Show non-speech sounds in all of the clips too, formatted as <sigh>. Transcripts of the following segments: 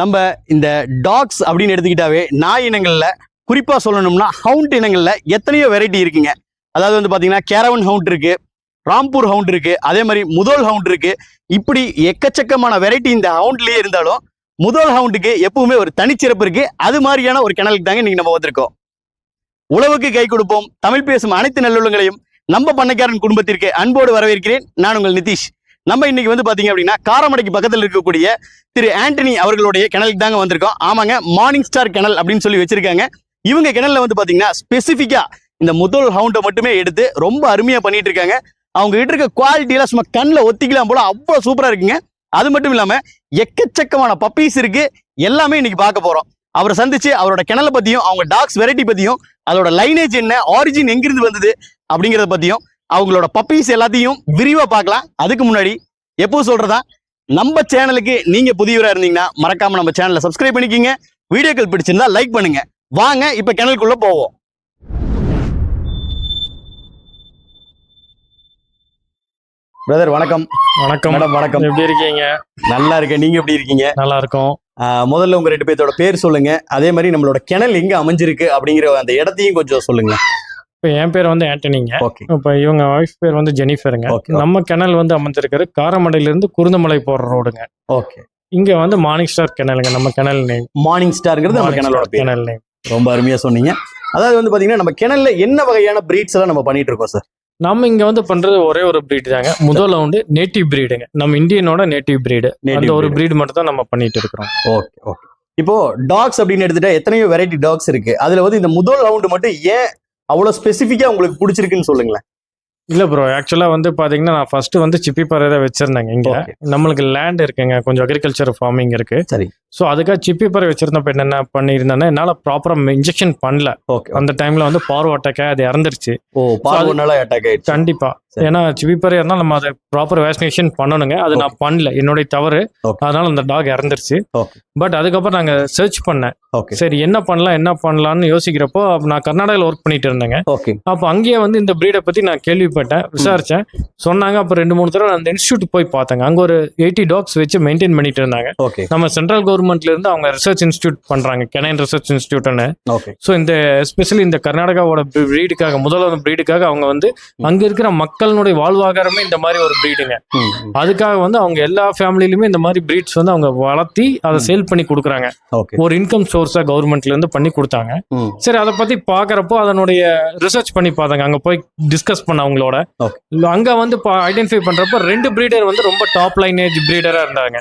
நம்ம இந்த டாக்ஸ் அப்படின்னு எடுத்துக்கிட்டாவே நாய் இனங்களில் குறிப்பாக சொல்லணும்னா ஹவுண்ட் இனங்களில் எத்தனையோ வெரைட்டி இருக்குங்க. அதாவது வந்து பார்த்தீங்கன்னா கேரவன் ஹவுண்ட் இருக்கு ராம்பூர் ஹவுண்ட் இருக்கு அதே மாதிரி முதல் ஹவுண்ட் இருக்கு. இப்படி எக்கச்சக்கமான வெரைட்டி இந்த ஹவுண்ட்லேயே இருந்தாலும் முதல் ஹவுண்டுக்கு எப்பவுமே ஒரு தனிச்சிறப்பு இருக்கு. அது மாதிரியான ஒரு கிணலுக்கு தாங்க இன்னைக்கு நம்ம வந்திருக்கோம். உழவுக்கு கை கொடுப்போம் தமிழ் பேசும் அனைத்து நல்லுள்ளங்களையும் நம்ம பண்ணைக்காரன் குடும்பத்திற்கு அன்போடு வரவேற்கிறேன். நான் உங்கள் நிதிஷ். நம்ம இன்னைக்கு வந்து பாத்தீங்க அப்படின்னா காரமடைக்கு பக்கத்தில் இருக்கக்கூடிய திரு ஆண்டனி அவர்களுடைய கிணலுக்கு தாங்க வந்திருக்கோம். ஆமாங்க மார்னிங் ஸ்டார் கிணல் அப்படின்னு சொல்லி வச்சிருக்காங்க. இவங்க கிணல்ல வந்து பாத்தீங்கன்னா ஸ்பெசிஃபிக்கா இந்த முதல் ஹவுண்டை மட்டுமே எடுத்து ரொம்ப அருமையா பண்ணிட்டு இருக்காங்க. அவங்க கிட்ட இருக்க குவாலிட்டியெல்லாம் சும்மா கண்ணில் ஒத்திக்கலாம் போல அவ்வளோ சூப்பரா இருக்குங்க. அது மட்டும் இல்லாம எக்கச்சக்கமான பப்பீஸ் இருக்கு. எல்லாமே இன்னைக்கு பார்க்க போறோம். அவரை சந்திச்சு அவரோட கிணலை பத்தியும் அவங்க டாக்ஸ் வெரைட்டி பத்தியும் அதோட லைனேஜ் என்ன ஆரிஜின் எங்கிருந்து வந்தது அப்படிங்கறத பத்தியும் அவங்களோட பப்பீஸ் எல்லாத்தையும் விரிவா பார்க்கலாம். அதுக்கு முன்னாடி எப்போ சொல்றதா? நம்ம சேனலுக்கு நீங்க புதியவரா இருந்தீங்கன்னா மறக்காம நம்ம சேனலை சப்ஸ்கிரைப் பண்ணிக்கிங்க. வீடியோக்கள் பிடிச்சிருந்தா லைக் பண்ணுங்க. வாங்க இப்ப கிணலுக்குள்ள போவோம். பிரதர் வணக்கம். வணக்கம். மேடம் வணக்கம். எப்படி இருக்கீங்க? நல்லா இருக்கேன். நீங்க எப்படி இருக்கீங்க? நல்லா இருக்கோம் முதல்ல உங்க ரெண்டு பேர்த்தோட பேர் சொல்லுங்க. அதே மாதிரி நம்மளோட கிணல் எங்க அமைஞ்சிருக்கு அப்படிங்கிற அந்த இடத்தையும் கொஞ்சம் சொல்லுங்க இப்போ என் பேர் வந்து ஆண்டனிங்க. இப்போ இவங்க ஒய்ஃப் பேர் வந்து ஜெனிஃபருங்க. நம்ம கிணல் வந்து அமைஞ்சிருக்கிறது காரமடையிலிருந்து குருந்தமலை போற ரோடுங்க ஓகே இங்க வந்து மார்னிங் ஸ்டார் கிணலுங்க நம்ம கிணல் நேம் மார்னிங் ஸ்டார்ங்கிறது நம்ம கிணலோட கிணல் நேம் ரொம்ப அருமையா சொன்னீங்க. அதாவது வந்து பாத்தீங்கன்னா நம்ம கிணல்ல என்ன வகையான பிரீட்ஸ் எல்லாம் நம்ம பண்ணிட்டு இருக்கோம் சார் நம்ம இங்க வந்து பண்றது ஒரே ஒரு பிரீடு தாங்க. முதல்ல வந்து நேட்டிவ் பிரீடுங்க நம்ம இந்தியனோட நேட்டிவ் பிரீடு அந்த ஒரு பிரீடு மட்டும் தான் நம்ம பண்ணிட்டு இருக்கிறோம். ஓகே ஓகே இப்போ டாக்ஸ் அப்படின்னு எடுத்துட்டா எத்தனையோ வெரைட்டி டாக்ஸ் இருக்கு. அதுல வந்து இந்த முதல் ரவுண்டு மட்டும் ஏன் அவ்வளவு ஸ்பெசிஃபிக்கா உங்களுக்கு பிடிச்சிருக்குன்னு சொல்லுங்களேன் இல்ல ப்ரோ ஆக்சுவலா வந்து பாத்தீங்கன்னா நான் ஃபர்ஸ்ட் வந்து சிப்பி பறை தான் வச்சிருந்தேங்க இங்க. நம்மளுக்கு லேண்ட் இருக்குங்க கொஞ்சம் அக்ரிகல்ச்சர் ஃபார்மிங் இருக்கு சரி. ஸோ அதுக்காக சிப்பி பறை வச்சிருந்தப்ப என்னென்ன பண்ணியிருந்தேன்னா என்னால ப்ராப்பரா இன்ஜெக்ஷன் பண்ணல. ஓகே அந்த டைம்ல வந்து பார்வாட்டக்க அது இறந்துருச்சு. ஓ பார்வோனால அட்டாக் ஆயிடுச்சு. கண்டிப்பா. சரி. ஏன்னா சிவிப்பறை இருந்தால் நம்ம அதை ப்ராப்பர் வேக்சினேஷன் பண்ணணுங்க. அது நான் பண்ணல. என்னுடைய தவறு. அதனால அந்த டாக் இறந்துருச்சு. பட் அதுக்கப்புறம் நாங்க சர்ச் பண்ணேன். ஓகே சரி என்ன பண்ணலாம் என்ன பண்ணலாம்னு யோசிக்கிறப்போ நான் கர்நாடகாவில் ஒர்க் பண்ணிட்டு இருந்தேங்க. ஓகே அப்போ அங்கேயே வந்து இந்த ப்ரீடை பத்தி நான் கேள்விப்பட்டேன் விசாரிச்சேன். சொன்னாங்க அப்போ ரெண்டு மூணு தடவை அந்த இன்ஸ்டியூட் போய் பார்த்தேங்க. அங்க ஒரு எயிட்டி டாக்ஸ் வச்சு மெயின்டைன் பண்ணிட்டு இருந்தாங்க. ஓகே நம்ம சென்ட்ரல் கவர்மெண்ட்ல இருந்து அவங்க ரிசர்ச் இன்ஸ்டியூட் பண்றாங்க. கெனைன் ரிசர்ச் இன்ஸ்டியூட்னு ஓகே ஸோ இந்த எஸ்பெஷலி இந்த கர்நாடகாவோட ப்ரீடுக்காக முதல்வர் ப்ரீடுக்காக அவங்க வந்து அங்க இருக்கிற மக்களுடைய வாழ்வாதாரமே இந்த மாதிரி ஒரு ப்ரீடுங்க அதுக்காக வந்து அவங்க எல்லா ஃபேமிலிலுமே இந்த மாதிரி ப்ரீட்ஸ் வந்து அவங்க வளர்த்தி அதை. சேல் பண்ணி கொடுக்குறாங்க. ஒரு இன்கம் சோர்ஸா கவர்மெண்ட்ல இருந்து பண்ணி கொடுத்தாங்க. சரி அதை பத்தி பாக்குறப்போ அதனுடைய ரிசர்ச் பண்ணி பார்த்தாங்க. அங்க போய் டிஸ்கஸ் பண்ண அவங்களோட. அங்க வந்து ஐடென்டிஃபை பண்றப்போ ரெண்டு ப்ரீடர் வந்து ரொம்ப டாப் லைனேஜ் ப்ரீடரா இருந்தாங்க.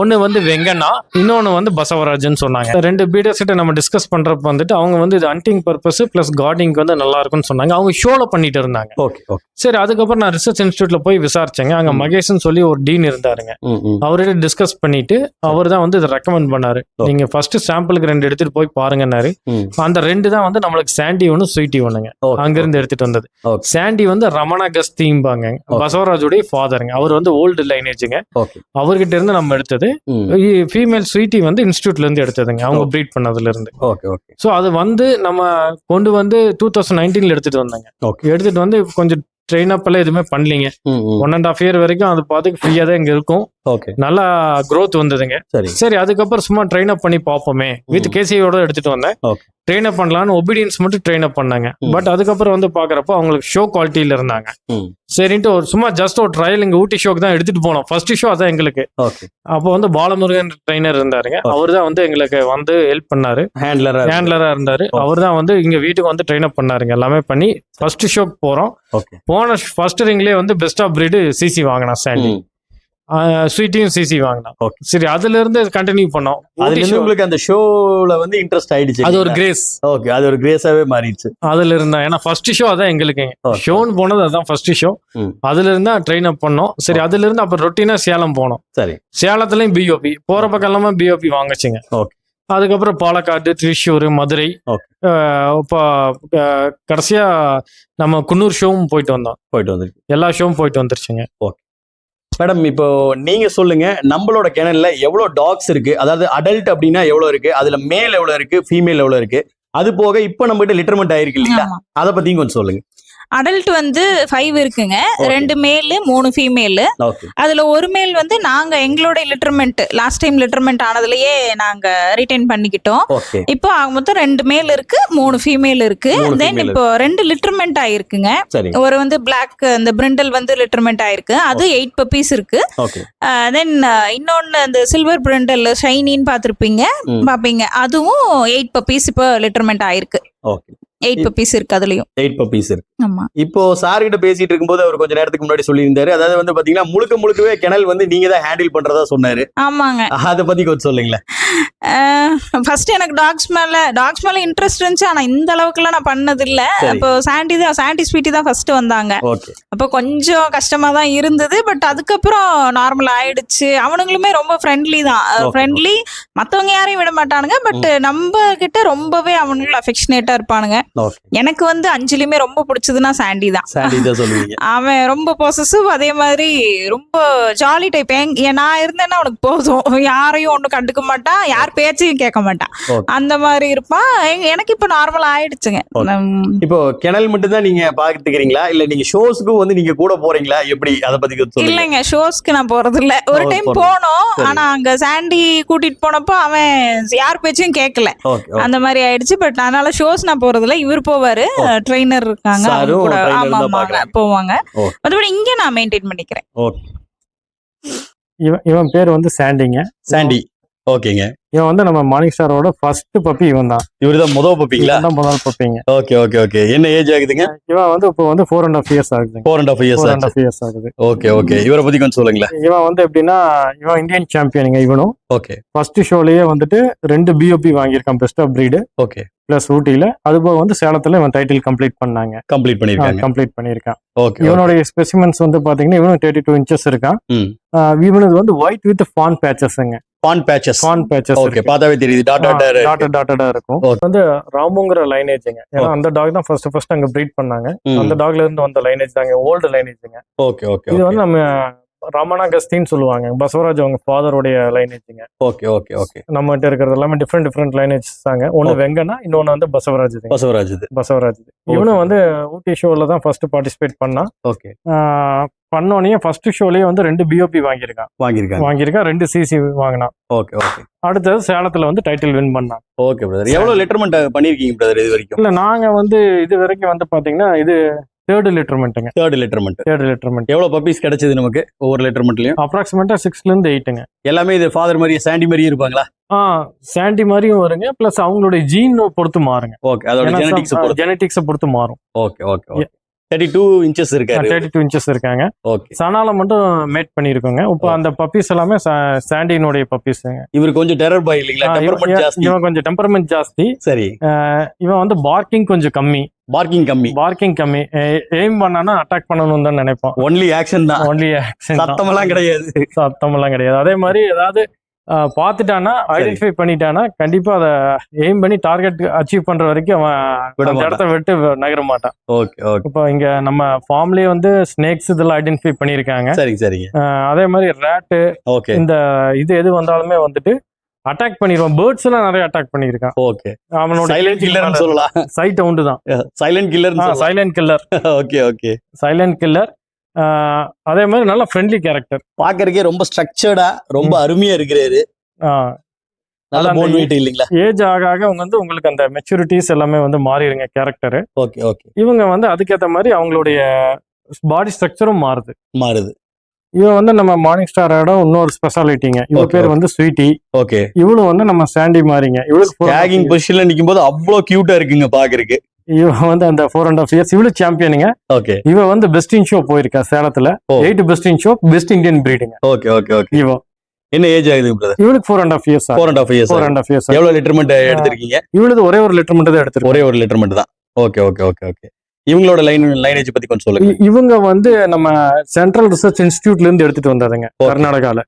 ஒன்னு வந்து வெங்கண்ணா இன்னொன்னு வந்து பசவராஜன் சொன்னாங்க. ரெண்டு பீடர்ஸ் கிட்ட நம்ம டிஸ்கஸ் பண்றப்ப வந்துட்டு அவங்க வந்து இது ஹண்டிங் பர்பஸ் பிளஸ் கார்டிங் வந்து நல்லா இருக்கும்னு சொன்னாங்க. அவங்க ஷோல பண்ணிட்டு இருந்தாங்க. ஓகே ஓகே சரி அதுக்கப்புறம் நான் ரிசர்ச் இன்ஸ்டியூட்ல போய் விசாரிச்சேங்க. அங்க. மகேஷ்னு சொல்லி ஒரு டீன் இருந்தாருங்க. அவர்கிட்ட டிஸ்கஸ் பண்ணிட்டு அவர் தான் வந்து இதை ரெக்கமெண்ட் பண்ணாரு. நீங்க ஃபர்ஸ்ட் சாம்பிளுக்கு ரெண்டு எடுத்துட்டு போய் பாருங்கன்னாரு. அந்த ரெண்டு தான் வந்து நம்மளுக்கு சாண்டி ஒன்று ஸ்வீட்டி ஒண்ணுங்க அங்கிருந்து எடுத்துட்டு வந்தது. சாண்டி வந்து ரமணா கஸ்தீம்பாங்க பசவராஜுடைய ஃபாதருங்க அவர் வந்து ஓல்டு லைனேஜுங்க அவர்கிட்ட இருந்து நம்ம எடுத்தது. ஃபீமேல் ஸ்வீட்டி வந்து இன்ஸ்டியூட்ல இருந்து எடுத்ததுங்க. அவங்க ப்ரீட் பண்ணதுல இருந்து ஓகே ஓகே ஸோ அது வந்து நம்ம கொண்டு வந்து டூ தௌசண்ட் நைன்டீன்ல எடுத்துட்டு வந்தாங்க. ஓகே எடுத்துட்டு வந்து கொஞ்சம் ட்ரெயின் அப் எல்லாம் எதுவுமே பண்ணலீங்க. ஒன் அண்ட் ஆஃப் இயர் வரைக்கும் அது பார்த்துக்கு ஃப்ரீயா தான் இங்க இருக்கும். ஓகே நல்லா growth வந்ததுங்க. சரி. சரி அதுக்கப்புறம் சும்மா ட்ரெயின் அப் பண்ணி பார்ப்போமே. வித் கேசியோட எடுத்துட்டு வந்தேன். ட்ரெயின் அப் பண்ணலாம்னு ஒபீடியன்ஸ் மட்டும் ட்ரெயின் அப் பண்ணாங்க. பட் அதுக்கப்புறம் வந்து பாக்குறப்போ அவங்களுக்கு ஷோ குவாலிட்டியில இருந்தாங்க. சரின்ட்டு ஒரு சும்மா ஜஸ்ட் ஒரு ட்ரையல் இங்க ஊட்டி ஷோக்கு தான் எடுத்துட்டு போனோம். ஃபர்ஸ்ட் ஷோ அதான் எங்களுக்கு. அப்போ வந்து பாலமுருகன் ட்ரைனர் இருந்தாருங்க. அவர் தான் வந்து எங்களுக்கு வந்து ஹெல்ப் பண்ணாரு. ஹேண்ட்லரா ஹேண்ட்லரா இருந்தாரு. அவர் தான் வந்து இங்க வீட்டுக்கு வந்து ட்ரெயின் அப் பண்ணாருங்க. எல்லாமே பண்ணி ஃபர்ஸ்ட் ஷோக்கு போறோம். போன ஃபர்ஸ்ட் ரிங்லயே வந்து பெஸ்ட் ஆஃப் பிரீடு சிசி வாங்கினா சாண்டி ஸ்வீட்டையும் சிசி வாங்கினா Okay. சரி அதுல இருந்து கண்டினியூ பண்ணோம். அதுல இருந்து உங்களுக்கு அந்த ஷோல வந்து இன்ட்ரெஸ்ட் ஆயிடுச்சு அது ஒரு கிரேஸ் ஓகே அது ஒரு கிரேஸாவே மாறிடுச்சு. அதுல இருந்தா ஏன்னா ஃபர்ஸ்ட் ஷோ அதான் எங்களுக்குங்க Okay. ஷோன்னு போனது அதான் ஃபர்ஸ்ட் ஷோ. அதுல இருந்தா ட்ரெயின் அப் பண்ணோம். சரி அதுல இருந்து அப்புறம் ரொட்டீனா சேலம் போனோம். சரி. சேலத்துலயும் பிஓபி போற பக்கம் எல்லாமே பிஓபி வாங்குச்சுங்க. Okay. அதுக்கப்புறம் பாலக்காடு திருச்சூர் மதுரை. இப்போ கடைசியா நம்ம குன்னூர் ஷோவும் போயிட்டு வந்தோம். போயிட்டு வந்துருக்கு. எல்லா ஷோவும் போயிட்டு வந்துருச்சுங்க. மேடம் இப்போ நீங்க சொல்லுங்க நம்மளோட கிணல்ல எவ்வளவு டாக்ஸ் இருக்கு? அதாவது அடல்ட் அப்படின்னா எவ்வளவு இருக்கு? அதுல மேல் எவ்வளவு இருக்கு? ஃபீமேல் எவ்வளவு இருக்கு? அது போக இப்போ நம்ம கிட்ட லிட்டர்மெண்ட் ஆயிருக்கு ஆமா. அதை பத்தியும் கொஞ்சம் சொல்லுங்க. அடல்ட் வந்து ஃபைவ் இருக்குங்க. ரெண்டு மேலு மூணு ஃபீமேலு அதுல ஒரு மேல் வந்து நாங்க எங்களோட லிட்டர்மெண்ட் லாஸ்ட் டைம் லிட்டர்மெண்ட் ஆனதுலயே நாங்க ரிட்டைன் பண்ணிக்கிட்டோம். இப்போ மொத்தம் ரெண்டு மேல் இருக்கு மூணு ஃபீமேல் இருக்கு. தென் இப்போ ரெண்டு லிட்டர்மெண்ட் ஆயிருக்குங்க. ஒரு வந்து பிளாக் அந்த பிரிண்டல் வந்து லிட்டர்மெண்ட் ஆயிருக்கு. அது எயிட் பப்பீஸ் இருக்கு. தென் இன்னொன்னு அந்த சில்வர் பிரிண்டல் ஷைனின்னு பார்த்திருப்பீங்க. ம். பாப்பீங்க அதுவும் எயிட் பப்பீஸ் இப்போ லிட்டர்மெண்ட் ஆயிருக்கு. எயிட் பப்பீஸ் இருக்கு அதுலயும். எயிட் பப்பீஸ் இருக்கு. ஆமா. இப்போ சார் கிட்ட பேசிட்டு இருக்கும்போது அவர் கொஞ்ச நேரத்துக்கு முன்னாடி சொல்லியிருந்தாரு. அதாவது வந்து பாத்தீங்கன்னா முழுக்க முழுக்கவே கிணல் வந்து நீங்க தான் ஹேண்டில் பண்றதா சொன்னாரு. ஆமாங்க. அதை பத்தி கொஞ்சம் சொல்லுங்களேன். ஃபர்ஸ்ட் எனக்கு டாக்ஸ் மேல டாக்ஸ் மேல இன்ட்ரெஸ்ட் இருந்துச்சு. ஆனா இந்த அளவுக்குலாம் நான் பண்ணது இல்ல. அப்போ சாண்டி தான் சாண்டி ஸ்வீட்டி தான் ஃபர்ஸ்ட் வந்தாங்க. அப்போ கொஞ்சம் கஷ்டமா தான் இருந்தது. பட் அதுக்கப்புறம் நார்மல் ஆயிடுச்சு. அவனுங்களுமே ரொம்ப ஃப்ரெண்ட்லி தான். ஃப்ரெண்ட்லி மத்தவங்க யாரையும் விட மாட்டானுங்க. பட் நம்ம கிட்ட ரொம்பவே அவனுங்க அஃபெக்ஷனேட்டா இருப்பானுங்க. எனக்கு வந்து அஞ்சலியுமே ரொம்ப பிடிச்சதுன்னா சாண்டி தான். <laughs> அவன் ரொம்ப பொசசிவ் அதே மாதிரி ரொம்ப ஜாலி டைப் நான் இருந்தேன்னா அவனுக்கு போதும். யாரையும் ஒன்றும் கண்டுக்க மாட்டான் யார் பேச்சையும் கேட்க மாட்டான். அந்த மாதிரி இருப்பான். எனக்கு இப்போ நார்மல் ஆயிடுச்சுங்க. இப்போ கிணல் மட்டும் தான் நீங்க பாத்துக்கிறீங்களா? இல்ல நீங்க ஷோஸ்க்கும் வந்து நீங்க கூட போறீங்களா? எப்படி? அதை பத்தி இல்லைங்க ஷோஸ்க்கு நான் போறது இல்ல ஒரு Oh, டைம் போறது. போனோம். ஆனா அங்க சாண்டி கூட்டிட்டு போனப்போ அவன் யார் பேச்சையும் கேட்கல. அந்த மாதிரி ஆயிடுச்சு. பட் அதனால ஷோஸ் நான் போறது இல்ல இவர் போவாரு. ட்ரெயினர் இருக்காங்க. அவங்க சாரும் கூட trainer ஆமா தான் ஆமாங்க பார்க்கறாங்க. போவாங்க. மற்றபடி இங்க நான் மெயின்டைன் பண்ணிக்கிறேன். இவன் இவன் பேர் வந்து சாண்டிங்க. சாண்டி. ஓகேங்க. இவன் வந்து நம்ம மார்னிங் ஸ்டாரோட ஃபர்ஸ்ட் பப்பி இவன் தான் இவர்தான் முதல் பப்பிங்களா தான் முதல் பப்பிங்க ஓகே ஓகே ஓகே. என்ன ஏஜ் ஆகுதுங்க? இவன் வந்து இப்போ வந்து ஃபோர் அண்ட் ஆஃப் இயர்ஸ் ஆகுதுங்க. Four and half years and half years ஆகுது. Okay okay. இவரை பத்தி கொஞ்சம் சொல்லுங்களேன். இவன் வந்து எப்படின்னா இவன் இந்தியன் சாம்பியனுங்க இவனும். ஓகே. ஃபர்ஸ்ட் ஷோலயே வந்துட்டு ரெண்டு POP வாங்கியிருக்கான் best of breed okay. Plus ஊட்டியில அது போக வந்து சேலத்துல இவன் டைட்டில் கம்ப்ளீட் பண்ணாங்க. கம்ப்ளீட் பண்ணிருக்காங்க கம்ப்ளீட் பண்ணியிருக்கான். ஓகே இவனுடைய ஸ்பெசிமென்ஸ் வந்து பாத்தீங்கன்னா இவனும் தேர்ட்டி டூ இன்ச்சஸ் இருக்கான் இவனுக்கு வந்து white with fawn பேச்சஸ்ங்க fawn patches fawn patches okay பார்த்தாவே தெரியுது. டாட் டாட் டாட்டட் டாட்டடா இருக்கும். வந்து ராமுங்கிற லைனேஜுங்க ஏன்னா. அந்த டாக் தான் ஃபர்ஸ்ட் ஃபர்ஸ்ட் அங்க ப்ரீட் பண்ணாங்க. அந்த டாக்ல இருந்து வந்த லைனேஜ் தாங்க ஓல்டு லைனேஜுங்க ஓகே ஓகே இது வந்து நம்ம ரமணா கஸ்தின்னு சொல்லுவாங்க. பசவராஜ் அவங்க ஃபாதருடைய லைனேஜுங்க ஓகே ஓகே ஓகே. நம்ம கிட்ட இருக்கிறது எல்லாமே டிஃப்ரெண்ட் டிஃப்ரெண்ட் லைனேஜ் தாங்க. ஒன்னு Okay. வெங்கனா இன்னொன்னு வந்து பசவராஜ் பசவராஜ் பசவராஜ் இவனும் வந்து ஊட்டி ஷோல தான் ஃபர்ஸ்ட் பார்ட்டிசிபேட் பண்ணான். ஓகே. பண்ணோடனே ஃபர்ஸ்ட் ஷோலயே வந்து ரெண்டு பிஓபி வாங்கியிருக்கான். வாங்கியிருக்காங்க. வாங்கியிருக்கான் ரெண்டு சிசி வாங்கினான். Okay okay. அடுத்தது சேலத்துல வந்து டைட்டில் வின் பண்ணான். ஓகே பிரதர் எவ்வளவு லெட்டர்மெண்ட் பண்ணிருக்கீங்க பிரதர் இது வரைக்கும்? இல்ல நாங்க வந்து இது வரைக்கும் வந்து பாத்தீங்கன்னா இது தேர்டு லிட்டர்மெண்ட்டுங்க தேர்ட் லெட்டர்மெண்ட் தேர்டு லிட்டர்மெண்ட் எவ்வளவு பப்பீஸ் கிடைச்சது நமக்கு ஒவ்வொரு லெட்டர்மெண்ட்லயும் அப்ராக்சிமேட்டா சிக்ஸ்ல இருந்து எயிட்டுங்க எல்லாமே இது ஃபாதர் மாதிரியே சாண்டி மாதிரியே இருப்பாங்களா? ஆ சாண்டி மாதிரியும் வருங்க. பிளஸ் அவங்களுடைய ஜீன் பொறுத்து மாறுங்க. ஓகே அதோட ஜெனடிக்ஸ் பொறுத்து. மாறும். Okay okay thirty two inches இருக்காரு. தேர்ட்டி டூ இன்ச்சஸ் இருக்காங்க. ஓகே சனால மட்டும் மேட் பண்ணிருக்கோங்க. இப்போ. அந்த பப்பீஸ் எல்லாமே சாண்டினுடைய பப்பீஸுங்க இவர் கொஞ்சம் டெரர் பாய் இல்லைங்களா? இவன் கொஞ்சம் டெம்பரமெண்ட் ஜாஸ்தி. சரி. இவன் வந்து பார்க்கிங் கொஞ்சம் கம்மி. பார்க்கிங் கம்மி. பார்க்கிங் கம்மி. எய்ம் பண்ணானா அட்டாக் பண்ணணும்னு தான் நினைப்பான் ஒன்லி ஆக்ஷன் தான். ஒன்லி சத்தமெல்லாம் கிடையாது. சத்தமெல்லாம் கிடையாது. அதே மாதிரி ஏதாவது பார்த்துட்டானா ஐடென்டிஃபை பண்ணிட்டானா கண்டிப்பா அதை எய்ம் பண்ணி டார்கெட் அச்சீவ் பண்ற வரைக்கும் அவன். இடத்த விட்டு நகர மாட்டான். ஓகே ஓகே இப்போ இங்க நம்ம ஃபார்ம்லயே வந்து ஸ்னேக்ஸ் இதெல்லாம் ஐடென்டிஃபை பண்ணியிருக்காங்க. சரிங்க. சரிங்க அதே மாதிரி ரேட்டு ஓகே இந்த இது எது வந்தாலுமே வந்துட்டு அட்டாக் பண்ணிடுவான் பேர்ட்ஸ் எல்லாம் நிறைய அட்டாக் பண்ணியிருக்கான். ஓகே அவனோட சைலண்ட் கில்லர்னு சொல்லலாம். சைட் உண்டு தான் சைலண்ட் சொல்லலாம். Silent killer okay okay silent killer அதே மாதிரி நல்ல ஃப்ரெண்ட்லி கேரக்டர் பாக்குறதுக்கே ரொம்ப ஸ்ட்ரக்சர்டா ரொம்ப அருமையா இருக்கிறாரு. நல்ல போன் வெயிட் இல்லைங்களா? ஏஜ் ஆக ஆக அவங்க வந்து உங்களுக்கு அந்த மெச்சூரிட்டிஸ் எல்லாமே வந்து மாறிடுங்க கேரக்டர் ஓகே ஓகே இவங்க வந்து அதுக்கேற்ற மாதிரி அவங்களுடைய பாடி ஸ்ட்ரக்சரும் மாறுது. மாறுது. இவன் வந்து நம்ம மார்னிங் ஸ்டாரோட இன்னொரு ஸ்பெஷாலிட்டிங்க இவ பேர். வந்து ஸ்வீட்டி ஓகே இவளும் வந்து நம்ம சாண்டி மாறிங்க. இவளுக்கு டேகிங் பொசிஷன்ல நிக்கும் போது அவ்வளவு கியூட்டா இருக்குங்க பாக்குறதுக்கு இவன் வந்து அந்த ஃபோர் அண்ட் ஆஃப் இயர்ஸ் இவளு சாம்பியனுங்க ஓகே இவ வந்து பெஸ்ட் இன் ஷோ போயிருக்கா சேலத்துல. Eight best in show best Indian பிரீடுங்க okay okay okay இவ. என்ன ஏஜ் ஆகுது இவளுக்கு four and half years four and half years four and half years எவ்வளவு லிட்டர்மெண்ட் எடுத்திருக்கீங்க? இவளுக்கு ஒரே ஒரு லிட்டர் மட்டும் தான் எடுத்திருக்கோம். ஒரே ஒரு லிட்டர்மெண்ட் தான். ஓகே ஓகே ஓகே ஓகே இவங்களோட லைன் லைனேஜ் பத்தி கொஞ்சம் சொல்லுங்க. இவங்க வந்து நம்ம சென்ட்ரல் ரிசர்ச் இன்ஸ்டியூட்ல இருந்து எடுத்துட்டு வந்ததுங்க. கர்நாடகால.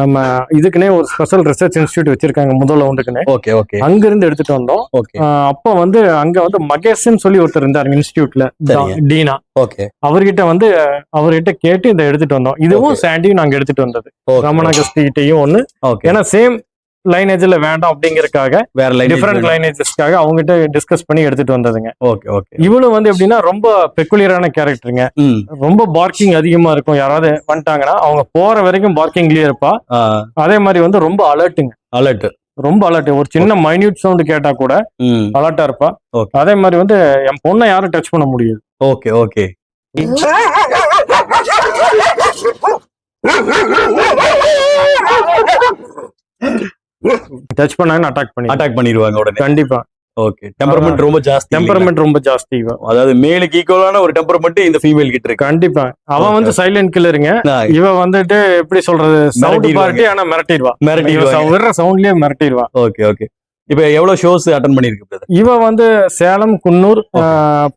நம்ம இதுக்குன்னே ஒரு ஸ்பெஷல் ரிசர்ச் இன்ஸ்டியூட் வச்சிருக்காங்க முதல் ரவுண்டுக்குன்னு ஓகே ஓகே அங்க இருந்து எடுத்துட்டு வந்தோம். அப்ப வந்து அங்க வந்து மகேஷ்னு சொல்லி ஒருத்தர் இருந்தாரு இன்ஸ்டியூட்ல. டீனா. ஓகே அவர்கிட்ட வந்து அவர்கிட்ட கேட்டு இதை எடுத்துட்டு வந்தோம். இதுவும். சாண்டியும் நாங்க எடுத்துட்டு வந்தது. ரமணா கஸ்தி கிட்டையும் ஒண்ணு ஏன்னா சேம் லைனேஜ்ல வேண்டாம் அப்படிங்கறதுக்காக வேற லைன் டிஃபரெண்ட் லைனேஜஸ்க்காக அவங்ககிட்ட டிஸ்கஸ் பண்ணி எடுத்துட்டு வந்ததுங்க. ஓகே ஓகே இவனும் வந்து எப்படின்னா ரொம்ப பெக்குலியரான கேரக்டருங்க ரொம்ப பார்க்கிங் அதிகமா இருக்கும். யாராவது வந்துட்டாங்கன்னா அவங்க போற வரைக்கும் பார்க்கிங்லயே இருப்பா. அதே மாதிரி வந்து ரொம்ப அலர்ட்டுங்க அலர்ட் ரொம்ப அலர்ட் ஒரு சின்ன மைன்யூட் சவுண்ட் கேட்டா கூட அலர்ட்டா இருப்பா. அதே மாதிரி வந்து என் பொண்ணை யாரும் டச் பண்ண முடியாது. ஓகே ஓகே <laughs> <laughs> <laughs> டச் பண்ணாங்கன்னு அட்டாக் பண்ணி அட்டாக் பண்ணிடுவாங்க உடனே. கண்டிப்பா. ஓகே டெம்பர்மெண்ட் ரொம்ப ஜாஸ்தி டெம்பர்மெண்ட் ரொம்ப ஜாஸ்தி அதாவது மேலுக்கு ஈக்குவலான ஒரு டெம்பர்மெண்ட் இந்த ஃபீமேல் கிட்ட இருக்கு. கண்டிப்பா. அவன். வந்து சைலண்ட் கில்லருங்க இவ வந்துட்டு எப்படி சொல்றது? சவுண்ட். பார்ட்டி ஆனா மிரட்டிடுவா. சவு- விடுற சவுண்ட்லயே மிரட்டிடுவா. ஓகே ஓகே இப்போ எவ்வளவு ஷோஸ் அட்டன் பண்ணிருக்கு இவ வந்து சேலம் குன்னூர்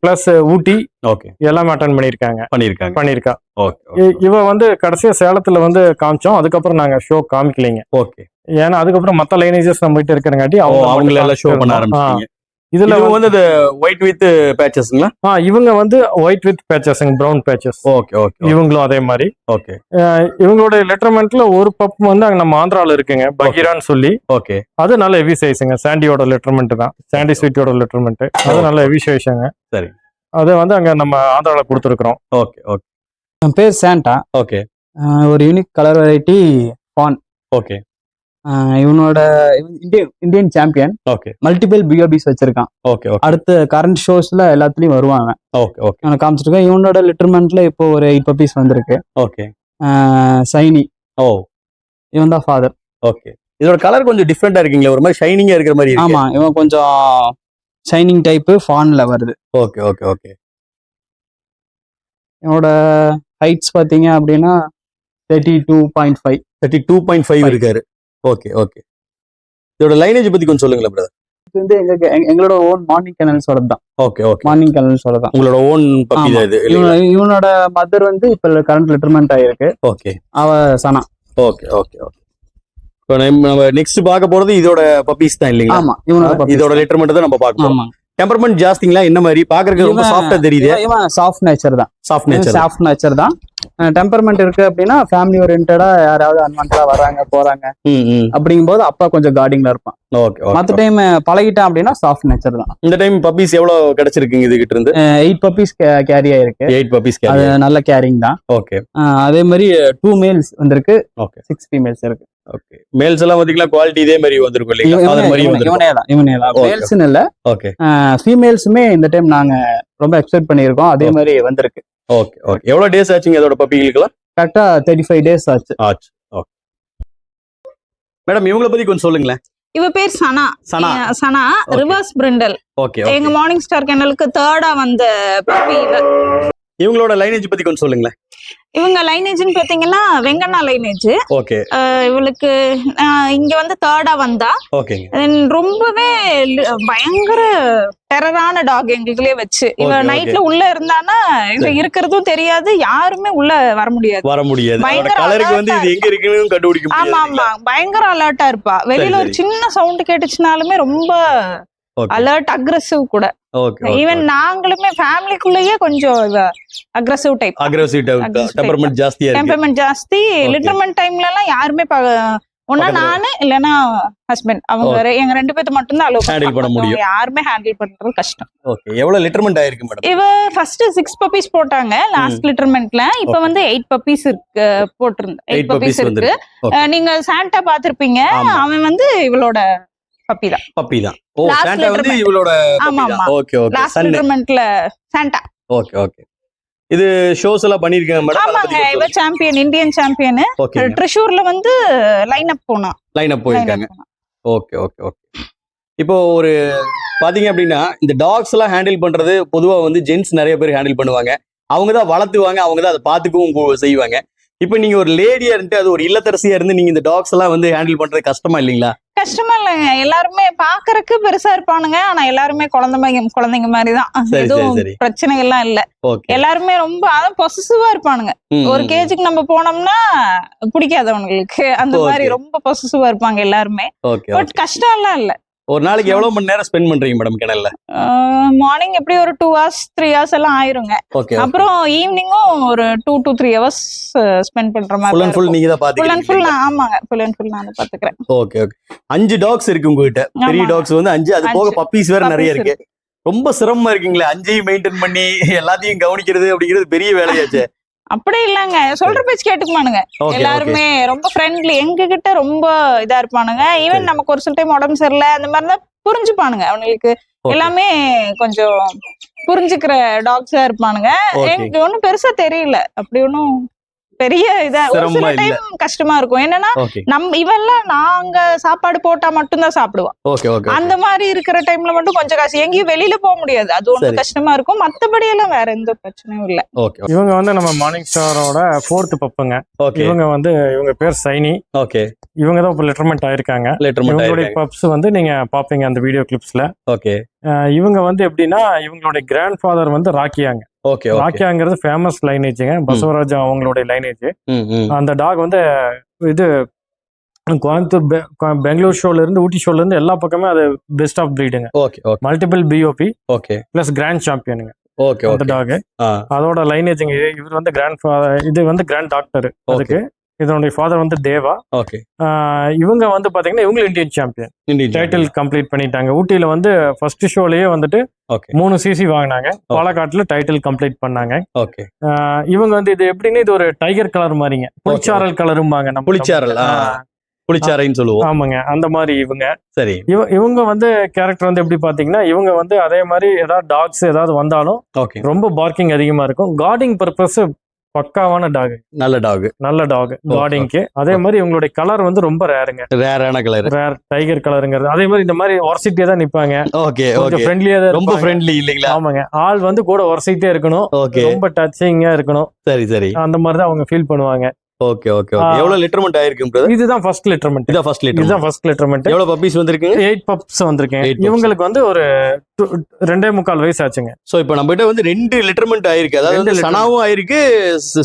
பிளஸ் ஊட்டி ஓகே எல்லாமே அட்டன் பண்ணிருக்காங்க பண்ணிருக்காங்க பண்ணிருக்கா ஓகே இவ வந்து கடைசியா சேலத்துல வந்து காமிச்சோம். அதுக்கப்புறம் நாங்க ஷோ காமிக்கலைங்க. ஓகே ஏன்னா அதுக்கப்புறம் மத்த லைனேஜஸ் நம்ம கிட்ட இருக்கிறங்காட்டி அவங்க எல்லாம் ஷோ பண்ண ஆரம்பிச்சிருந்தோம். இதுல வந்து ஒயிட் வித் பேச்சஸ்ங்களா ஆ, இவங்க வந்து ஒயிட் வித் பேச்சஸ்ங்க பிரவுன் பேச்சஸ் ஓகே ஓகே இவங்களும் அதே மாதிரி. ஓகே இவங்களோட லெட்டர்மெண்ட்ல ஒரு பப் வந்து அங்க நம்ம ஆந்திரால இருக்குங்க பகீரான்னு சொல்லி. ஓகே அது நல்ல ஹெவி சைஸுங்க சாண்டியோட லெட்டர்மெண்ட் தான். சாண்டி ஸ்வீட்டோட லெட்டர்மெண்ட் அது நல்ல ஹெவி சைஸுங்க சரி. அது வந்து அங்க நம்ம ஆந்திரால கொடுத்துருக்குறோம். ஓகே ஓகே என் பேர் சாண்டா ஓகே ஒரு யூனிக் கலர் வெரைட்டி ஓகே இவனோட இவன் Indian Indian champion okay multiple BOBs வச்சிருக்கான். ஓகே அடுத்த கரண்ட் ஷோஸ்ல எல்லாத்துலயும் வருவாங்க. ஓகே ஓகே இவனை காமிச்சிருக்கேன். இவனோட லிட்டர்மெண்ட்ல இப்போ ஒரு எயிட் பப்பீஸ் வந்திருக்கு. Okay shiny. ஓ இவன் தான் ஃபாதர் ஓகே இதோட கலர் கொஞ்சம் டிஃப்ரெண்டா இருக்குங்களா ஒரு மாதிரி ஷைனிங்கா இருக்கிற மாதிரி ஆமா இவன் கொஞ்சம் ஷைனிங் டைப்பு ஃபான்ல வருது. ஓகே ஓகே ஓகே இவனோட ஹைட்ஸ் பாத்தீங்க அப்படின்னா thirty two point five thirty two point five இருக்காரு. ஓகே ஓகே இதோட லைனேஜ் பத்தி கொஞ்சம் சொல்லுங்களேன் பிரதர் இது வந்து எங்க எங்க- எங்களோட ஓன் மார்னிங் கேனல்ஸோட தான். ஓகே ஓகே மார்னிங் கேனல்ஸோட தான். உங்களோட ஓன் பப்பி ஆமா. தான் இது இல்லைங்களா? இவனோட- இவனோட மதர் வந்து இப்ப கரண்ட் லிட்டர்மெண்ட் ஆயிருக்கு. ஓகே அவ சனா. ஓகே ஓகே ஓகே இப்போ நம்ம நம்ம நெக்ஸ்ட் பார்க்க போறது இதோட பப்பீஸ் தான் இல்லைங்களா? ஆமா இவனோட puppies. இதோட லெட்டர் மட்டும் தான் நம்ம பார்க்க போறோம். ஆமா. டெம்பர்மெண்ட் ஜாஸ்திங்களா? என்ன மாதிரி? பாக்குறதுக்கு ரொம்ப சாஃப்டா தெரியுது. இவன் சாஃப்ட் நேச்சர் தான். சாஃப்ட் நேச்சர் சாஃப்ட் நேச்சர் தான். டெம்பர்மெண்ட் இருக்கு அப்படின்னா ஃபேமிலி ஓரியன்டா யாராவது அன்வான்டா வராங்க போறாங்க. ம் ம். அப்படிங்கும்போது அப்பா கொஞ்சம் கார்டிங்ல இருப்பான். ஓகே மத்த டைம் பழகிட்டான் அப்படின்னா சாஃப்ட் நேச்சர் தான். இந்த டைம் பப்பீஸ் எவ்வளவு கிடைச்சிருக்குங்க இது கிட்ட இருந்து எயிட் பப்பீஸ் கேரி ஆயிருக்கு. எயிட் பப்பீஸ் அது நல்ல கேரிங் தான். ஓகே அதே மாதிரி டூ மேல்ஸ் வந்திருக்கு. ஓகே சிக்ஸ் ஃபீமேல்ஸ் இருக்கு. ஓகே மேல்ஸ் எல்லாம் பாத்தீங்களா குவாலிட்டி இதே மாதிரி வந்திருக்கும் இல்லைங்களா. மேல்ஸ்னு இல்ல. ஓகே ஃபீமேல்ஸுமே இந்த டைம் நாங்க ரொம்ப எக்ஸ்பெக்ட் பண்ணியிருக்கோம். அதே Okay. மாதிரி வந்திருக்கு. ஓகே ஓகே எவ்வளவு டேஸ் ஆச்சுங்க அதோட பப்பிகளுக்குலாம் கரெக்டா தேர்ட்டி ஃபைவ் டேஸ் ஆச்சு. ஆச்சு. ஓகே மேடம் இவங்கள பத்தி கொஞ்சம் சொல்லுங்களேன். இவ பேர் Sana. Sana. Sana Okay. Reverse brindle okay எங்க மார்னிங் ஸ்டார் கேனலுக்கு தேர்டா வந்த இவங்களோட லைனேஜ் பத்தி கொஞ்சம் சொல்லுங்களேன். இவங்க லைனேஜ்னு பாத்தீங்கன்னா வெங்கண்ணா லைனேஜ் ஓகே இவளுக்கு இங்க வந்து தேர்டா வந்தா. Then ரொம்பவே பயங்கர டெரரான டாக் எங்களுக்குள்ளே வச்சு. இவ. நைட்ல உள்ள இருந்தானா சரி. இருக்கிறதும் தெரியாது யாருமே உள்ள வர முடியாது. வர முடியாது. கலருக்கு வந்து இது எங்க இருக்குன்னு கண்டுபிடிக்க ஆமா முடியாது. ஆமா பயங்கர அலர்ட்டா இருப்பா. வெளியில ஒரு. சின்ன சவுண்ட் கேட்டுச்சுனாலுமே ரொம்ப ஓகே அலர்ட் அக்ரெசிவ் கூட. ஈவன் நாங்களுமே ஃபேமிலிக்குள்ளேயே கொஞ்சம் aggressive type aggressive Aggressive temperament இருக்கு. டெம்பர்மெண்ட் ஜாஸ்தி. லிட்டர்மெண்ட் டைம்ல எல்லாம் யாருமே ஒன்னா நானு இல்லனா ஹஸ்பண்ட் அவங்க. ரெ- எங்க ரெண்டு பேர்த்து மட்டும் தான் அலோவ் Handle பண்ண முடியும். யாருமே ஹேண்டில் பண்றது கஷ்டம். ஓகே எவ்வளவு லிட்டர்மெண்ட் ஆயிருக்கு மேடம் இவ ஃபர்ஸ்ட் சிக்ஸ் பப்பீஸ் போட்டாங்க லாஸ்ட் லிட்டர்மெண்ட்ல இப்ப. வந்து எயிட் பப்பீஸ் இருக்கு போட்டிருந்த எயிட் எயிட் பப்பீஸ் பப்பீஸ் இருக்கு. நீங்க சாண்டா பாத்திருப்பீங்க அவன் வந்து இவளோட பப்பி தான் பப்பி தான் ஓ சாண்டா வந்து. இவளோட ஆமா. Okay okay last Santa okay okay இது ஷோஸ் எல்லாம் பண்ணிருக்கேன் மேடம் ஆமாங்க இவ சாம்பியன் இந்தியன் சாம்பியன் ட்ரிஷூர்ல வந்து லைன் அப் போனா. லைன் அப் போயிருக்காங்க. ஓகே ஓகே ஓகே இப்போ ஒரு பாத்தீங்க அப்படின்னா இந்த டாக்ஸ் எல்லாம் ஹேண்டில் பண்றது பொதுவா வந்து ஜென்ஸ் நிறைய பேர் ஹேண்டில் பண்ணுவாங்க. அவங்க தான் வளர்த்துவாங்க அவங்க தான் அதை பார்த்துக்கவும் செய்வாங்க. இப்போ நீங்க ஒரு லேடியா இருந்துட்டு அது ஒரு இல்லத்தரசியா இருந்து நீங்க இந்த டாக்ஸ் எல்லாம் வந்து ஹேண்டில் பண்றது கஷ்டமா இல்லைங்களா? கஷ்டமா இல்லைங்க எல்லாருமே பாக்குறதுக்கு பெருசா இருப்பானுங்க. ஆனா எல்லாருமே குழந்தைங்க மாதிரி தான் சரி சரி எதுவும் சரி. பிரச்சனைகள்லாம் இல்ல. எல்லாருமே ரொம்ப அதான் பொசசிவா இருப்பானுங்க. ஒரு கேஜுக்கு நம்ம போனோம்னா பிடிக்காது அந்த. மாதிரி ரொம்ப பொசசிவா இருப்பாங்க எல்லாருமே. பட் கஷ்டம் எல்லாம் இல்ல. ஒரு நாளைக்கு எவ்வளவு மணி நேரம் ஸ்பெண்ட் பண்றீங்க மேடம் கிணல்ல? மார்னிங் எப்படி ஒரு டூ ஹவர்ஸ் த்ரீ ஹவர்ஸ் எல்லாம் ஆயிருங்க. அப்புறம் ஈவினிங்கும் ஒரு two to three hours spend பண்ற ஃபுல் மாதிரி அண்ட் ஃபுல் நீங்க தான் ஃபுல் அண்ட் ஃபுல் ஆமாங்க. ஃபுல் அண்ட் ஃபுல் நான் பாத்துக்கிறேன். ஓகே ஓகே அஞ்சு டாக்ஸ் இருக்கு உங்ககிட்ட. பெரிய. டாக்ஸ் வந்து அஞ்சு அது போக. பப்பீஸ் வேற நிறைய இருக்கு. ரொம்ப சிரமமா இருக்கீங்களே. அஞ்சையும் மெயின்டைன் பண்ணி எல்லாத்தையும் கவனிக்கிறது அப்படிங்கிறது பெரிய வேலையாச்சு. அப்படி இல்லைங்க. சொல்ற பேச்சு கேட்டுக்குமானுங்க. எல்லாருமே ரொம்ப ஃப்ரெண்ட்லி எங்க கிட்ட ரொம்ப இதா இருப்பானுங்க. ஈவன். நமக்கு ஒரு சில டைம் உடம்பு சரியில்லை அந்த மாதிரி தான் புரிஞ்சுப்பானுங்க. அவங்களுக்கு எல்லாமே கொஞ்சம் புரிஞ்சுக்கிற டாக்ஸா இருப்பானுங்க. எனக்கு ஒண்ணும் பெருசா தெரியல. அப்படி ஒண்ணும் பெரிய இதா சில. டைம் கஷ்டமா இருக்கும். என்னன்னா நம்ம இவெல்லாம் நாங்க சாப்பாடு போட்டா மட்டும்தான் சாப்பிடுவான் ஓகே ஓகே அந்த மாதிரி இருக்கிற டைம்ல மட்டும் கொஞ்சம் கஷ்டம் எங்கேயும் வெளியில போக முடியாது. அது. ஒண்ணு கஷ்டமா இருக்கும். மத்தபடி எல்லாம் வேற எந்த பிரச்சனையும் இல்ல. ஓகே இவங்க வந்து நம்ம மார்னிங் ஸ்டாரோட ஃபோர்த் பப்புங்க ஓகே இவங்க வந்து இவங்க பேர் சைனி. ஓகே இவங்க தான் இப்போ லெட்டர்மெண்ட் ஆயிருக்காங்க. இவங்களுடைய பப்ஸ் வந்து நீங்க பாப்பீங்க அந்த வீடியோ கிளிப்ஸ்ல ஓகே இவங்க வந்து எப்படின்னா இவங்களுடைய கிராண்ட் ஃபாதர் வந்து ராக்கியாங்க. ஓகே ராக்கியாங்கிறது ஃபேமஸ் லைனேஜுங்க பசவராஜா அவங்களுடைய லைனேஜ் அந்த டாக் வந்து இது கோயம்புத்தூர் பெங்களூர் ஷோல இருந்து ஊட்டி ஷோல இருந்து எல்லா பக்கமே அது best of பிரீடுங்க okay multiple BOB okay. Plus grand சாம்பியனுங்க okay அந்த டாக் அதோட லைனேஜுங்க இவர் வந்து கிராண்ட் இது வந்து கிராண்ட் டாக்டர் அதுக்கு இதனுடைய ஃபாதர் வந்து தேவா. ஓகே இவங்க வந்து பாத்தீங்கன்னா இவங்களும் இந்தியன் சாம்பியன் டைட்டில் கம்ப்ளீட் பண்ணிட்டாங்க. ஊட்டியில வந்து ஃபர்ஸ்ட் ஷோலயே வந்துட்டு மூணு சிசி வாங்கினாங்க. பாலக்காட்டுல டைட்டில் கம்ப்ளீட் பண்ணாங்க. ஓகே இவங்க வந்து இது எப்படின்னு இது ஒரு டைகர் கலர் மாதிரிங்க. புளிச்சாரல் கலரும்பாங்க நம்ம புளிச்சாரல், புளிச்சாரைன்னு சொல்லுவோம். ஆமாங்க. அந்த மாதிரி இவங்க. சரி. இவ இவங்க வந்து கேரக்டர் வந்து எப்படி பாத்தீங்கன்னா இவங்க வந்து அதே மாதிரி ஏதாவது டாக்ஸ் ஏதாவது வந்தாலும் ரொம்ப பார்க்கிங் அதிகமா இருக்கும். கார்டிங் பர்பஸ் பக்காவான டாக் நல்ல டாக் நல்ல டாக் கார்டிங்க்கு அதே மாதிரி இவங்களுடைய கலர் வந்து ரொம்ப ரேருங்க ரேரான கலர் ரேர் டைகர் கலருங்கிறது அதே மாதிரி இந்த மாதிரி ஒரசிட்டியா தான் நிப்பாங்க. ஓகே ஓகே ஃப்ரெண்ட்லியா தான் ரொம்ப. ஃப்ரெண்ட்லி இல்லைங்களா? ஆமாங்க. ஆள் வந்து கூட ஒரசிட்டே இருக்கணும். ஓகே ரொம்ப டச்சிங்கா இருக்கணும். சரி சரி. அந்த மாதிரி தான் அவங்க ஃபீல் பண்ணுவாங்க. Okay okay okay. எவ்வளவு லிட்டர்மெண்ட் ஆயிருக்கு பிரதர் இதுதான் ஃபர்ஸ்ட் லிட்டர்மெண்ட் இதான் ஃபர்ஸ்ட் லிட்டர் இதுதான் ஃபர்ஸ்ட் லிட்டர்மெண்ட் எவ்வளவு பப்பீஸ் வந்திருக்குங்க? எயிட் பப்ஸ் வந்திருக்கேன். இவங்களுக்கு வந்து ஒரு ரெண்டே முக்கால் வயசு ஆச்சுங்க. சோ இப்போ நம்ம கிட்ட வந்து ரெண்டு லிட்டர்மெண்ட் ஆயிருக்கு. அதாவது. சனாவும் ஆயிருக்கு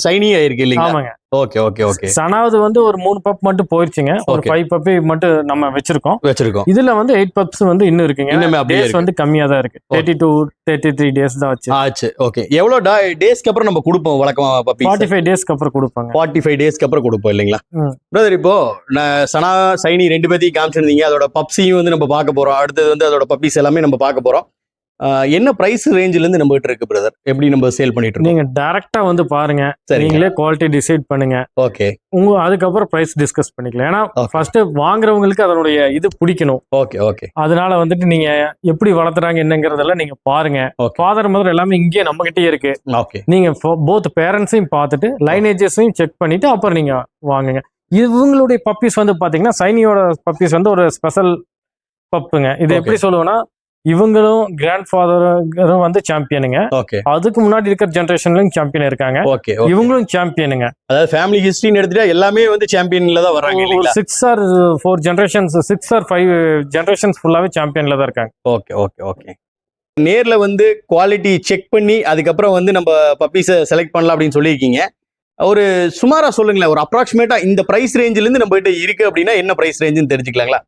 சைனியும் ஆயிருக்கு இல்லைங்களா? ஆமாங்க. Okay okay okay. சனாவது வந்து ஒரு மூணு பப் மட்டும் போயிருச்சுங்க. ஒரு. ஃபைவ் பப்பி மட்டும் நம்ம வச்சிருக்கோம். வச்சிருக்கோம். இதுல வந்து எயிட் பப்ஸ் வந்து இன்னும் இருக்குங்க. இன்னுமே டேஸ். வந்து கம்மியா தான் இருக்கு. Thirty two thirty three days தான் வச்சு. ஆச்சு. ஓகே. எவ்வளவு டேஸ்க்கு அப்புறம் நம்ம கொடுப்போம் வழக்கமா ஃபார்ட்டி பப்பீஸ் ஃபைவ் டேஸ்க்கு அப்புறம் கொடுப்பாங்க. ஃபார்ட்டி ஃபைவ் டேஸ்க்கு அப்புறம் கொடுப்போம் இல்லைங்களா. பிரதர் இப்போ சனா சைனி ரெண்டு பேத்தையும் காமிச்சிருந்தீங்க. அதோட பப்ஸையும் வந்து நம்ம பார்க்க போறோம். அடுத்தது வந்து அதோட பப்பீஸ் எல்லாமே நம்ம பார்க்க போறோம். என்ன பிரைஸ் ரேஞ்சில இருந்து நம்ம கிட்ட இருக்கு பிரதர் எப்படி நம்ம சேல் பண்ணிட்டு இருக்கோம்? நீங்க டைரக்டா வந்து பாருங்க. நீங்களே குவாலிட்டி டிசைட் பண்ணுங்க. ஓகே உங்க அதுக்கப்புறம் பிரைஸ் டிஸ்கஸ் பண்ணிக்கலாம். ஏன்னா. ஃபர்ஸ்ட் வாங்குறவங்களுக்கு அதனுடைய இது பிடிக்கணும். ஓகே ஓகே அதனால வந்துட்டு நீங்க எப்படி வளர்த்துறாங்க என்னங்கறதெல்லாம் நீங்க பாருங்க. ஃபாதர் மதர் எல்லாமே இங்கேயே நம்ம கிட்டயே இருக்கு. ஓகே நீங்க போத் பேரண்ட்ஸையும் பார்த்துட்டு லைனேஜஸையும் செக் பண்ணிட்டு அப்புறம் நீங்க வாங்குங்க. இவங்களுடைய பப்பீஸ் வந்து பாத்தீங்கன்னா சைனியோட பப்பீஸ் வந்து ஒரு ஸ்பெஷல் பப்புங்க இது. எப்படி சொல்லுவேன்னா இவங்களும் கிராண்ட் ஃபாதரும் வந்து சாம்பியனுங்க ஓகே அதுக்கு முன்னாடி இருக்கிற ஜென்ரேஷன்லயும் சாம்பியன் இருக்காங்க. ஓகே இவங்களும் சாம்பியனுங்க அதாவது ஃபேமிலி ஹிஸ்டரின்னு எடுத்துட்டா எல்லாமே வந்து சாம்பியன்ல தான் இல்லைங்களா? Six or four generations six or five generations ஃபுல்லாவே சாம்பியன்ல தான் இருக்காங்க. ஓகே ஓகே ஓகே நேர்ல வந்து குவாலிட்டி செக் பண்ணி அதுக்கப்புறம் வந்து நம்ம பப்பீஸை செலக்ட் பண்ணலாம் அப்படின்னு சொல்லியிருக்கீங்க. ஒரு சுமாரா சொல்லுங்களேன் ஒரு அப்ராக்சிமேட்டா இந்த பிரைஸ் ரேஞ்சில இருந்து நம்ம கிட்ட இருக்கு அப்படின்னா என்ன பிரைஸ் ரேஞ்சுன்னு தெரிஞ்சுக்கலாங்களா?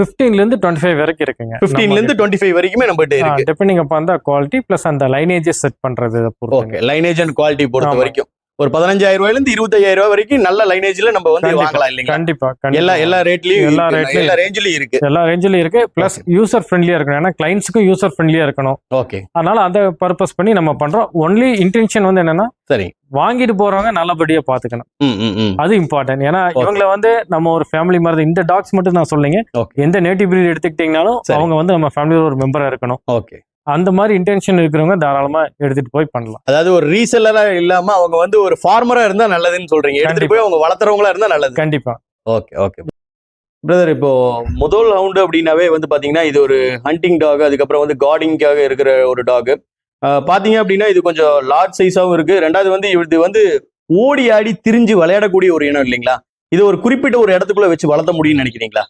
15 ல இருந்து டுவெண்ட்டி ஃபைவ் வரைக்கும் இருக்குங்க. 15 ல இருந்து டுவெண்ட்டி ஃபைவ் வரைக்குமே நம்ம இருக்கு. டிபெண்டிங் அப்ப அந்த குவாலிட்டி பிளஸ் அந்த லைனேஜஸ் செட் பண்றது ஓகே லைனேஜ் அண்ட் குவாலிட்டி பொறுத்த. வரைக்கும். ஒரு பதினஞ்சாயிரம் ரூபாயில இருந்து இருபத்தையாயிரம் ரூபாய் வரைக்கும் நல்ல லைனேஜ்ல நம்ம வந்து. வாங்கலாம் இல்லைங்களா? கண்டிப்பா எல்லா எல்லா ரேட்லயும் எல்லா எல்லா rate லயும் எல்லா ரேஞ்சிலயும் இருக்கு. எல்லா ரேஞ்சிலும் இருக்கு. பிளஸ் யூசர் ஃப்ரெண்ட்லியா இருக்கணும். ஏன்னா கிளைண்ட்ஸுக்கும் யூசர் ஃப்ரெண்ட்லியா இருக்கணும். ஓகே அதனால அந்த பர்பஸ் பண்ணி நம்ம பண்றோம். ஒன்லி இன்டென்ஷன் வந்து என்னன்னா சரி. வாங்கிட்டு போறவங்க நல்லபடியா பாத்துக்கணும். அது இம்பார்ட்டன்ட் ஏன்னா இவங்கள வந்து நம்ம ஒரு ஃபேமிலி மாதிரி. இந்த டாக்ஸ் மட்டும் நான் சொல்லிங்க. எந்த நேட்டிவ் பிரீட் எடுத்துக்கிட்டீங்கனாலும். அவங்க வந்து நம்ம ஃபேமிலியோட ஒரு மெம்பரா இருக்கணும். ஓகே அந்த மாதிரி இன்டென்ஷன் இருக்கிறவங்க தாராளமா எடுத்துட்டு போய் பண்ணலாம். அதாவது ஒரு ரீசெல்லரா இல்லாம அவங்க வந்து ஒரு ஃபார்மரா இருந்தா நல்லதுன்னு சொல்றீங்க. எடுத்துட்டு. போய் அவங்க வளர்த்துறவங்களா இருந்தா நல்லது. கண்டிப்பா. ஓகே ஓகே பிரதர் இப்போ முதல் ஹவுண்டு அப்படின்னாவே வந்து பாத்தீங்கன்னா இது ஒரு ஹண்டிங் டாக் அதுக்கப்புறம் வந்து கார்டிங்காக இருக்கிற ஒரு டாக் பாத்தீங்க அப்படின்னா இது கொஞ்சம் லார்ஜ் சைஸாவும் இருக்கு. ரெண்டாவது வந்து இது வந்து ஓடி ஆடி திரிஞ்சு விளையாடக்கூடிய ஒரு இனம் இல்லைங்களா? இது ஒரு குறிப்பிட்ட ஒரு இடத்துக்குள்ள வச்சு வளர்த்த முடியும்னு நினைக்கிறீங்களா?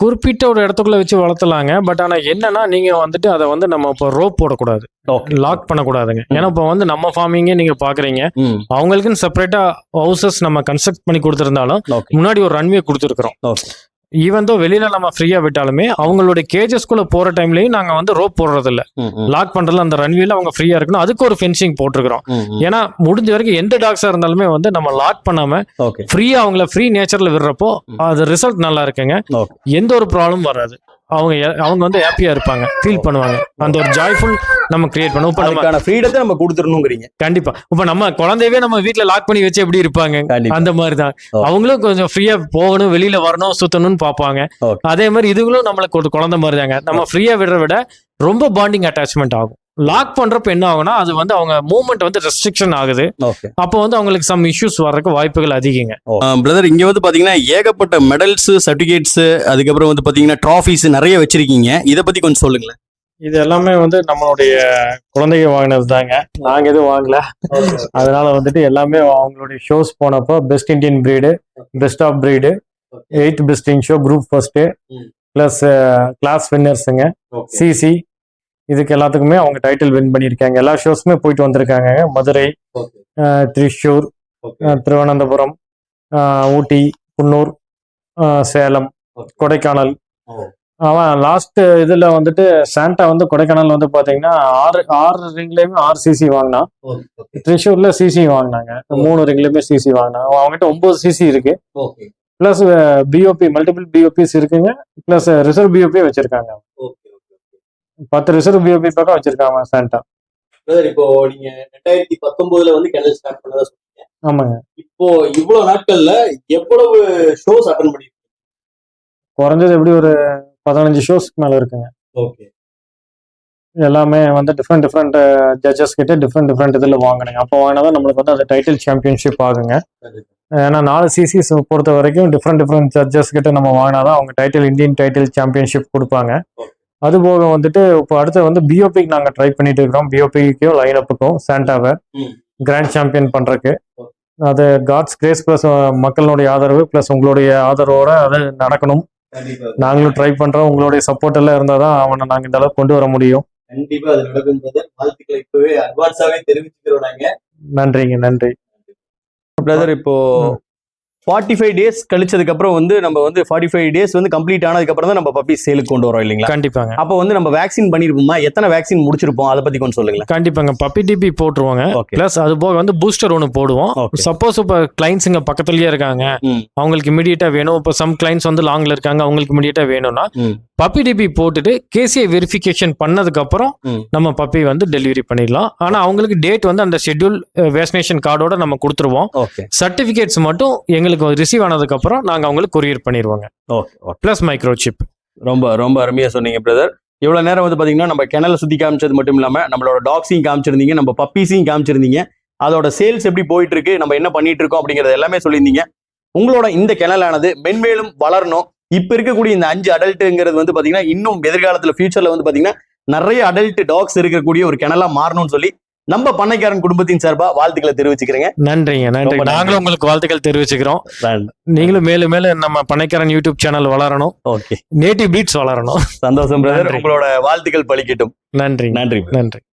குறிப்பிட்ட ஒரு இடத்துக்குள்ள வச்சு வளர்த்தலாங்க. பட் ஆனா என்னன்னா நீங்க வந்துட்டு அதை வந்து நம்ம இப்போ ரோப் போடக்கூடாது. லாக் பண்ணக்கூடாதுங்க. ஏன்னா இப்போ வந்து நம்ம ஃபார்மிங்கே நீங்க பாக்குறீங்க அவங்களுக்குன்னு செப்பரேட்டா ஹவுசஸ் நம்ம கன்ஸ்ட்ரக்ட் பண்ணி கொடுத்துருந்தாலும் முன்னாடி ஒரு ரன்வே கொடுத்துருக்குறோம். ஈவன் தோ வெளியில நம்ம ஃப்ரீயா விட்டாலுமே அவங்களுடைய கேஜஸ்குள்ள போற டைம்லயும் நாங்க வந்து ரோப் போடுறது இல்ல லாக் பண்றதுல அந்த ரன்வேல அவங்க ஃப்ரீயா இருக்கணும். அதுக்கு ஒரு ஃபென்சிங் போட்டிருக்கிறோம். ஏன்னா முடிஞ்ச வரைக்கும் எந்த டாக்ஸா இருந்தாலுமே வந்து நம்ம லாக் பண்ணாம ஃப்ரீயா அவங்கள ஃப்ரீ நேச்சர்ல விடுறப்போ. அது ரிசல்ட் நல்லா இருக்குங்க. எந்த ஒரு ப்ராப்ளம் வராது. அவங்க அவங்க வந்து ஹாப்பியா இருப்பாங்க. ஃபீல் பண்ணுவாங்க. அந்த ஒரு ஜாய்ஃபுல் நம்ம கிரியேட் பண்ணுவோம். இப்போ நம்ம அதுக்கான ஃப்ரீடத்தை நம்ம கொடுத்துடணுங்கிறீங்க. கண்டிப்பா. இப்ப நம்ம குழந்தையவே நம்ம வீட்ல லாக் பண்ணி வச்சு எப்படி இருப்பாங்க? அந்த மாதிரி தான். அவங்களும் கொஞ்சம் ஃப்ரீயா போகணும் வெளியில வரணும் சுத்தணும்னு பார்ப்பாங்க. Okay. அதே மாதிரி இதுகளும் நம்மளுக்கு ஒரு குழந்தை மாதிரி தாங்க. நம்ம ஃப்ரீயா விடுற விட ரொம்ப பாண்டிங் அட்டாச்மெண்ட் ஆகும். லாக் பண்றப்ப என்ன ஆகும்னா அது வந்து அவங்க மூவ்மெண்ட் வந்து ரெஸ்ட்ரிக்ஷன் ஆகுது. அப்போ வந்து அவங்களுக்கு சம் இஷ்யூஸ் வர்றதுக்கு வாய்ப்புகள் அதிகங்க. பிரதர் இங்க வந்து பாத்தீங்கன்னா ஏகப்பட்ட மெடல்ஸ் சர்டிபிகேட்ஸ் அதுக்கப்புறம் வந்து பாத்தீங்கன்னா ட்ராஃபிஸ் நிறைய வச்சிருக்கீங்க. இத பத்தி கொஞ்சம் சொல்லுங்களேன். இது எல்லாமே வந்து நம்மளுடைய குழந்தைங்க வாங்கினது தாங்க நாங்க எதுவும் வாங்கல. அதனால வந்துட்டு எல்லாமே அவங்களுடைய ஷோஸ் போனப்போ best Indian breed best of breed eighth best in show group first. Plus class வின்னர்ஸுங்க CC இதுக்கு எல்லாத்துக்குமே அவங்க டைட்டில் வின் பண்ணியிருக்காங்க. எல்லா ஷோஸுமே போயிட்டு வந்திருக்காங்க. மதுரை அஹ், திருவனந்தபுரம் ஊட்டி குன்னூர் சேலம். கொடைக்கானல். அவன் லாஸ்ட் இதுல வந்துட்டு சாண்டா வந்து கொடைக்கானல் வந்து பாத்தீங்கன்னா ஆறு ஆறு ரிங்லயுமே ஆறு சிசி வாங்கினான் திரிஷூர்ல சிசி வாங்கினாங்க. மூணு ரிங்லயுமே சிசி வாங்கினாங்க அவங்ககிட்ட ஒன்பது சிசி இருக்கு. பிளஸ் பிஓபி மல்டிபிள் பிஓபிஸ் இருக்குங்க. பிளஸ் ரிசர்வ் பிஓபி வச்சிருக்காங்க. பத்து ரிசர்வ் பிஓபி பக்கம் வச்சிருக்காங்க சாண்டா இப்போ நீங்க ரெண்டாயிரத்தி பத்தொன்பதுல வந்து கிணல் ஸ்டார்ட் பண்ணதா சொன்னீங்க. ஆமாங்க. இப்போ இவ்வளவு நாட்கள்ல எவ்வளவு ஷோஸ் அட்டன் பண்ணி குறைஞ்சது எப்படி ஒரு பதினஞ்சு ஷோஸ்க்கு மேல இருக்குங்க. ஓகே எல்லாமே வந்து டிஃப்ரெண்ட் டிஃப்ரெண்ட் ஜட்ஜஸ் கிட்ட டிஃப்ரெண்ட் டிஃப்ரெண்ட் இதில் வாங்கினேங்க. அப்போ வாங்கினா நம்மளுக்கு வந்து அது டைட்டில் சாம்பியன்ஷிப் ஆகுங்க. ஏன்னா நாலு சிசிஸ் பொறுத்த வரைக்கும் டிஃப்ரெண்ட் டிஃப்ரெண்ட் ஜட்ஜஸ் கிட்ட நம்ம வாங்கினாதான் அவங்க டைட்டில் இந்தியன் டைட்டில் சாம்பியன்ஷிப் கொடுப்பாங்க. அது போக வந்துட்டு இப்போ அடுத்து வந்து பிஓபிக்கு நாங்கள் ட்ரை பண்ணிட்டு இருக்கிறோம். பிஓபிக்கும் லைன் அப்புக்கும் சாண்டாவை. கிராண்ட் சாம்பியன் பண்றதுக்கு. அது காட்ஸ் கிரேஸ் ப்ளஸ் மக்களுடைய ஆதரவு ப்ளஸ் உங்களுடைய ஆதரவோட அது நடக்கணும். நாங்களும் ட்ரை பண்றோம். உங்களுடைய சப்போர்ட் எல்லாம் இருந்தால் தான் அவனை நாங்கள் இந்த அளவுக்கு கொண்டு வர முடியும். கண்டிப்பா அது நடக்கும்ன்றது வாழ்த்துக்களை. இப்பவே அட்வான்ஸாவே தெரிவிச்சுக்கிறோம் நாங்க. நன்றிங்க நன்றி. பிரதர் இப்போ ஃபார்ட்டி ஃபைவ் டேஸ் கழிச்சதுக்கு அப்புறம் வந்து நம்ம வந்து ஃபார்ட்டி ஃபைவ் டேஸ் வந்து கம்ப்ளீட் ஆனதுக்கு அப்புறம் தான் நம்ம பப்பி சேலுக்கு கொண்டு வரோம் இல்லைங்களா? கண்டிப்பாங்க. அப்போ வந்து நம்ம வேக்சின் பண்ணிருப்போமா? எத்தனை வேக்சின் முடிச்சிருப்போம்? அதை பத்தி கொஞ்சம் சொல்லுங்களேன். கண்டிப்பாங்க. பப்பி டிபி போட்டுருவாங்க. பிளஸ் அது போக வந்து பூஸ்டர் ஒன்று போடுவோம். சப்போஸ் இப்போ கிளைண்ட்ஸ் இங்க பக்கத்துலயே இருக்காங்க. அவங்களுக்கு இமீடியட்டா வேணும். இப்போ சம் கிளைண்ட்ஸ் வந்து லாங்ல இருக்காங்க. அவங்களுக்கு இமீடியட்டா வேணும்னா. பப்பி டிபி போட்டுட்டு கேசிஐ வெரிஃபிகேஷன் பண்ணதுக்கு அப்புறம். நம்ம பப்பி வந்து டெலிவரி பண்ணிடலாம். ஆனா அவங்களுக்கு டேட் வந்து அந்த ஷெட்யூல் வேக்சினேஷன் கார்டோட நம்ம கொடுத்துருவோம். சர்டிபிகேட்ஸ் மட்டும் எங்களுக்கு ரிசீவ் ஆனதுக்கு அப்புறம் நாங்க அவங்களுக்கு கொரியர் பண்ணிடுவோங்க ஓகே பிளஸ் மைக்ரோ சிப் ரொம்ப ரொம்ப அருமையா சொன்னீங்க பிரதர் இவ்வளவு நேரம் வந்து பாத்தீங்கன்னா நம்ம கிணல சுத்தி காமிச்சது மட்டும் இல்லாம நம்மளோட டாக்ஸையும் காமிச்சிருந்தீங்க நம்ம பப்பீஸையும் காமிச்சிருந்தீங்க. அதோட சேல்ஸ் எப்படி போயிட்டு இருக்கு நம்ம என்ன பண்ணிட்டு இருக்கோம் அப்படிங்கறது எல்லாமே சொல்லியிருந்தீங்க. உங்களோட இந்த கிணலானது மென்மேலும் வளரணும். இப்ப இருக்கக்கூடிய இந்த அஞ்சு அடல்ட்டுங்கிறது வந்து பாத்தீங்கன்னா இன்னும் எதிர்காலத்துல ஃபியூச்சர்ல வந்து பாத்தீங்கன்னா நிறைய அடல்ட் டாக்ஸ் இருக்கக்கூடிய ஒரு கிணலா மாறணும்னு சொல்லி நம்ம பண்ணைக்காரன் குடும்பத்தின் சார்பா வாழ்த்துக்களை தெரிவிச்சுக்கிறேங்க. நன்றிங்க நன்றி. நாங்களும் உங்களுக்கு வாழ்த்துக்கள் தெரிவிச்சுக்கிறோம். நீங்களும் மேலும் மேலும் நம்ம பண்ணைக்காரன் யூடியூப் சேனல் வளரணும். ஓகே. நேட்டிவ் பீட்ஸ் வளரணும். சந்தோஷம் பிரதர். உங்களோட வாழ்த்துக்கள் பலிக்கட்டும். நன்றி. நன்றி நன்றி.